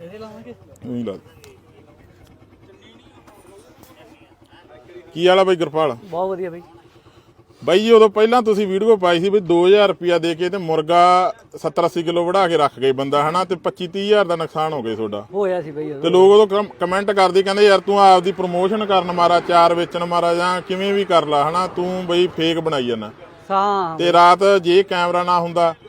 ਇਹਦੇ ਲਾਵਾਂਗੇ ਉਹੀ ਲਾ ਦੇ। ਕੀ ਵਾਲਾ ਬਾਈ ਗੁਰਪਾਲ? ਬਹੁਤ ਵਧੀਆ ਬਾਈ। ਬਾਈ ਜੀ ਉਦੋਂ ਪਹਿਲਾਂ ਤੁਸੀਂ ਵੀਡੀਓ ਪਾਈ ਸੀ ਵੀ 2000 ਰੁਪਿਆ ਦੇ ਕੇ ਤੇ ਮੁਰਗਾ 70 80 ਕਿਲੋ ਵੜਾ ਕੇ ਰੱਖ ਗਏ ਬੰਦਾ ਹਨਾ ਤੇ 25 30000 ਦਾ ਨੁਕਸਾਨ ਹੋ ਗਿਆ ਤੁਹਾਡਾ। ਹੋਇਆ ਸੀ ਬਾਈ ਤੇ ਲੋਕ ਉਦੋਂ ਕਮੈਂਟ ਕਰਦੇ ਕਹਿੰਦੇ ਯਾਰ ਤੂੰ ਆਪਦੀ ਪ੍ਰੋਮੋਸ਼ਨ ਕਰਨ ਮਾਰਾ ਚਾਰ ਵੇਚਣ ਮਾਰਾ ਜਾਂ ਕਿਵੇਂ ਵੀ ਕਰ ਲਾ ਹਨਾ ਤੂੰ ਬਈ ਫੇਕ ਬਣਾਈ ਜਾਂਦਾ ਹਾਂ ਤੇ ਰਾਤ ਜੇ ਕੈਮਰਾ ਨਾ ਹੁੰਦਾ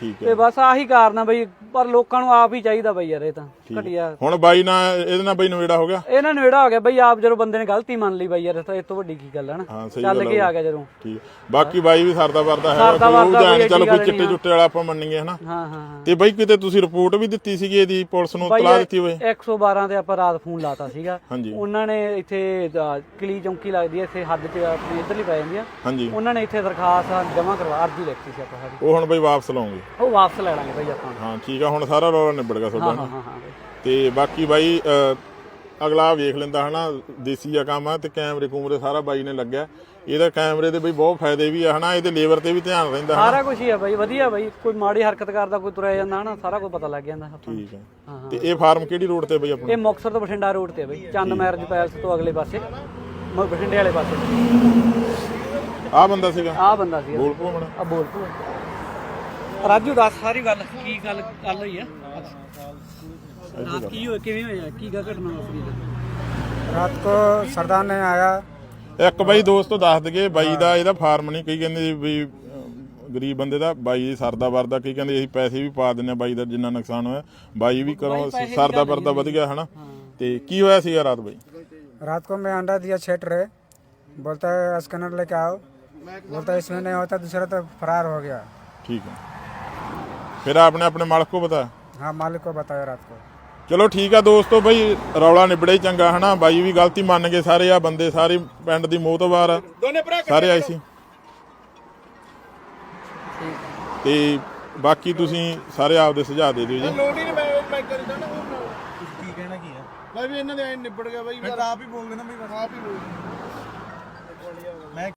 ਠੀਕ ਹੈ। ਤੇ ਬਸ ਆਹੀ ਕਾਰਨ ਆ ਬਈ ਪਰ ਲੋਕਾਂ ਨੂੰ ਆਪ ਹੀ ਚਾਹੀਦਾ ਬਈ ਯਾਰ ਇਹ ਤਾਂ ਘਟਿਆ। ਹੁਣ ਬਾਈ ਨਾਲ ਇਹਦੇ ਨਾਲ ਬਾਈ ਨਵੇੜਾ ਹੋ ਗਿਆ? ਇਹਨਾਂ ਨੂੰ ਜਿਹੜਾ ਹੋ ਗਿਆ ਬਈ ਆਪ ਜਦੋਂ ਬੰਦੇ ਨੇ ਗਲਤੀ ਮੰਨ ਲਈ ਬਈ ਯਾਰ ਤਾਂ ਇਹ ਤੋਂ ਵੱਡੀ ਕੀ ਗੱਲ ਹੈ ਨਾ। ਹਾਂ ਸਹੀ ਚੱਲ ਗੱਲ ਕੇ ਆ ਗਿਆ ਜਦੋਂ। ਠੀਕ। ਬਾਕੀ ਬਾਈ ਵੀ ਸਰਦਾ ਵਰਦਾ ਹੈ ਸਰਦਾ ਕੋਈ ਉਹ ਵਰਦਾ ਜਾਣ ਕੋਈ ਚਲੋ ਐਡੀ ਕੋਈ ਗੱਲ ਚਿੱਟੇ ਨਹੀਂ, ਚੁੱਟੇ ਵਾਲਾ ਆਪਾਂ ਮੰਨੀਏ ਹਨਾ? ਹਾਂ ਹਾਂ ਹਾਂ। ਤੇ ਬਾਈ ਕਿਤੇ ਤੁਸੀਂ ਰਿਪੋਰਟ ਵੀ ਦਿੱਤੀ ਸੀਗੀ ਇਹਦੀ ਪੁਲਿਸ ਨੂੰ ਤਲਾ ਦਿੱਤੀ ਹੋਵੇ? 112 ਤੇ ਆਪਾਂ ਰਾਤ ਫੋਨ ਲਾਤਾ ਸੀਗਾ। ਹਾਂਜੀ। ਉਹਨਾਂ ਨੇ ਇੱਥੇ ਅ, ਕਲੀ ਚੌਂਕੀ ਲੱਗਦੀ ਹੈ ਇੱਥੇ ਹੱਦ ਤੇ ਆਪਣੀ ਇੱਧਰਲੀ ਪੈ ਜਾਂਦੀ ਆ। ਹਾਂਜੀ। ਉਹਨਾਂ ਨੇ ਇੱਥੇ ਦਰਖਾਸਤ ਜਮ੍ਹਾਂ ਕਰਵਾ ਅਰਜੀ ਲਿਖਤੀ ਸੀ ਆਪਾਂ ਸਾਡੀ ਉਹ ਹੁਣ ਬਾਈ ਵਾਪਸ ਲਾਉਂਗੇ। ਉਹ ਵਾਪਸ ਲੈ ਲਾਂਗੇ ਭਾਈ ਆਪਾਂ ਹਾਂ ਠੀਕ ਆ ਹੁਣ ਸਾਰਾ ਰੌਲਾ ਨਿਬੜ ਗਿਆ ਤੁਹਾਡਾ ਹਾਂ ਹਾਂ ਹਾਂ ਬਈ। ਤੇ ਬਾਕੀ ਬਾਈ ਅ, ਅਗਲਾ ਵੇਖ ਲੈਂਦਾ ਹਨਾ ਦੇਸੀ ਆ ਕੰਮ ਆ ਤੇ ਕੈਮਰੇ ਕੂਮਰੇ ਸਾਰਾ ਬਾਈ ਨੇ ਲੱਗਿਆ। ਇਹਦਾ ਕੈਮਰੇ ਦੇ ਬਈ ਬਹੁਤ ਫਾਇਦੇ ਵੀ ਆ ਹਨਾ ਇਹਦੇ ਲੇਬਰ ਤੇ ਵੀ ਧਿਆਨ ਰਹਿੰਦਾ ਹਨਾ। ਸਾਰਾ ਕੁਝ ਹੀ ਆ ਬਾਈ ਵਧੀਆ ਬਾਈ। ਕੋਈ ਮਾੜੀ ਹਰਕਤ ਕਰਦਾ ਕੋਈ ਤੁਰਿਆ ਜਾਂਦਾ ਹਨਾ ਸਾਰਾ ਕੁਝ ਪਤਾ ਲੱਗ ਜਾਂਦਾ ਆਪਾਂ ਨੂੰ। ਠੀਕ ਹੈ ਹਾਂ। ਤੇ ਇਹ ਫਾਰਮ ਕਿਹੜੀ ਰੋਡ ਤੇ ਬਈ ਆਪਣਾ? ਇਹ ਮੁਕਤਸਰ ਤੋਂ ਬਠਿੰਡਾ ਰੋਡ ਤੇ ਆ ਬਾਈ। ਚੰਦ ਮੈਰਜ ਪੈਲਸ ਤੋਂ ਅਗਲੇ ਪਾਸੇ। ਮ- ਬਠਿੰਡੇ ਵਾਲੇ ਪਾਸੇ। ਆ ਬੰਦਾ ਸੀਗਾ? ਆਹ ਬੰਦਾ ਸੀ ਬੋਲ ਪੋ ਮਣਾ ਆ ਬੋਲ ਤੂੰ ਰਾਜੂ ਦੱਸ ਸਾਰੀ ਗੱਲ ਕੀ ਗੱਲ ਗੱਲ ਹੋਈ ਆ ਰਾਤ ਕੀ ਹੋਇਆ ਕਿਵੇਂ ਹੋਇਆ ਕੀ ਗਾ ਘਟਨਾ ਵਾਪਰੀ रात को सरदार ने आया ਇੱਕ ਬਾਈ ਦੋਸਤੋ ਦੱਸ ਦਗੇ ਬਾਈ ਦਾ ਇਹਦਾ ਫਾਰਮ ਨਹੀਂ ਕਈ ਕਹਿੰਦੇ ਵੀ ਅਹ, ਗਰੀਬ ਬੰਦੇ ਦਾ ਬਾਈ ਦੀ ਸਰਦਾ ਵਰਦਾ ਕੀ ਕਹਿੰਦੇ ਅਸੀਂ ਪੈਸੇ ਵੀ ਪਾ ਦਿੰਨੇ ਆ ਬਾਈ ਦਾ ਜਿੰਨਾ ਨੁਕਸਾਨ ਹੋਇਆ ਬਾਈ ਵੀ ਕਰੋ ਪੈਸੇ ਦੀ ਸਰਦਾ ਗੱਲ ਵਰਦਾ ਵਧ ਗਿਆ ਹਨਾ ਤੇ ਕੀ ਹੋਇਆ ਸੀਗਾ ਰਾਤ ਬਾਈ रात को मैं अंडा दिया छेट रहे बोलता है स्कैनर लेके आओ बोलता है इसमें नहीं होता दूसरा तो फरार हो गया ਠੀਕ ਹੈ ਫਿਰ ਆਪਨੇ ਆਪਣੇ ਮਾਲਕ ਕੋ ਬਤਾਇਆ हाँ मालिक को बताया रात को ਚਲੋ ਠੀਕ ਆ ਦੋਸਤੋ ਬਈ ਰੌਲਾ ਨਿਬੜੇ ਹੀ ਚੰਗਾ ਹਨਾ ਬਾਈ ਵੀ ਗਲਤੀ ਮੰਨ ਗਏ ਸਾਰੇ ਆ ਬੰਦੇ ਸਾਰੇ ਪਿੰਡ ਦੀ ਮੋਤਬਾਰ ਆ ਸਾਰੇ ਆਏ ਸੀ ਤੇ ਬਾਕੀ ਤੁਸੀਂ ਸਾਰੇ ਆਪਦੇ ਸੁਝਾਅ ਦੇ ਦਿਓ ਜੀ ਲੋੜ ਹੀ ਨਹੀਂ ਮੈਂ ਮੈਂ ਕਰਦਾ ਨਾ ਉਹ ਕੀ ਕਹਿਣਾ ਕੀ ਆ ਬਾਈ ਵੀ ਇਹਨਾਂ ਦੇ ਐਂ ਨਿਬੜ ਗਿਆ ਬਾਈ ਆਪ ਹੀ ਬੋਲ ਦੇਣਾ ਬਈ ਆਪ ਹੀ ਬੋਲ